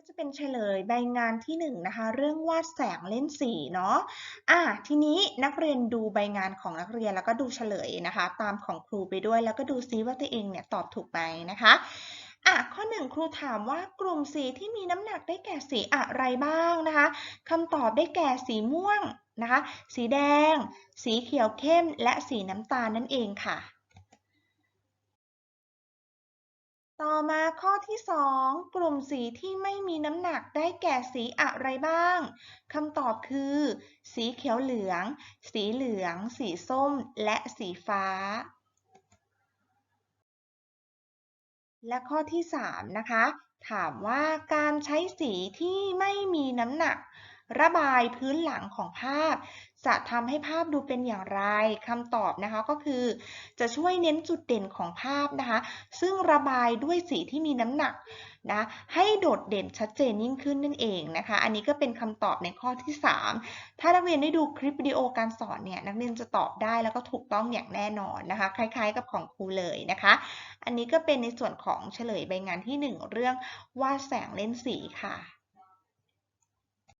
ก็จะเป็นเฉลยใบงานที่1นงนะคะ เรื่องวาดแสงเล่นสีเนาะอะทีนี้นักเรียนดูใบงานของนักเรียนแล้วก็ดูเฉลยนะคะ ตามของครูไปด้วยแล้วก็ดูซิว่าตัวเองเนี่ยตอบถูกไหมนะคะอะข้อหนึ่งครูถามว่ากลุ่มสีที่มีน้ำหนักได้แก่สีอะไรบ้างนะคะคำตอบได้แก่สีม่วงนะคะ สีแดง สีเขียวเข้ม และสีน้ำตาลนั่นเองค่ะ ต่อมาข้อที่ 2 กลุ่มสีที่ไม่มีน้ำหนักได้แก่สีอะไรบ้างคำตอบคือ สีเขียวเหลือง สีเหลือง สีส้ม และสีฟ้า และข้อที่ 3 นะคะ ถามว่าการใช้สีที่ไม่มีน้ำหนัก ระบายพื้นหลังของภาพ จะทำให้ภาพดูเป็นอย่างไรคำตอบนะคะก็คือ จะช่วยเน้นจุดเด่นของภาพนะคะ ซึ่งระบายด้วยสีที่มีน้ำหนักนะให้โดดเด่นชัดเจนยิ่งขึ้นนั่นเองนะคะ อันนี้ก็เป็นคำตอบในข้อที่ 3 ถ้านักเรียนได้ดูคลิปวิดีโอการสอนเนี่ยนักเรียนจะตอบได้แล้วก็ถูกต้องอย่างแน่นอนนะคะ คล้ายๆกับของครูเลยนะคะ อันนี้ก็เป็นในส่วนของเฉลยใบงานที่ 1 เรื่องวาดแสงเล่นสีค่ะ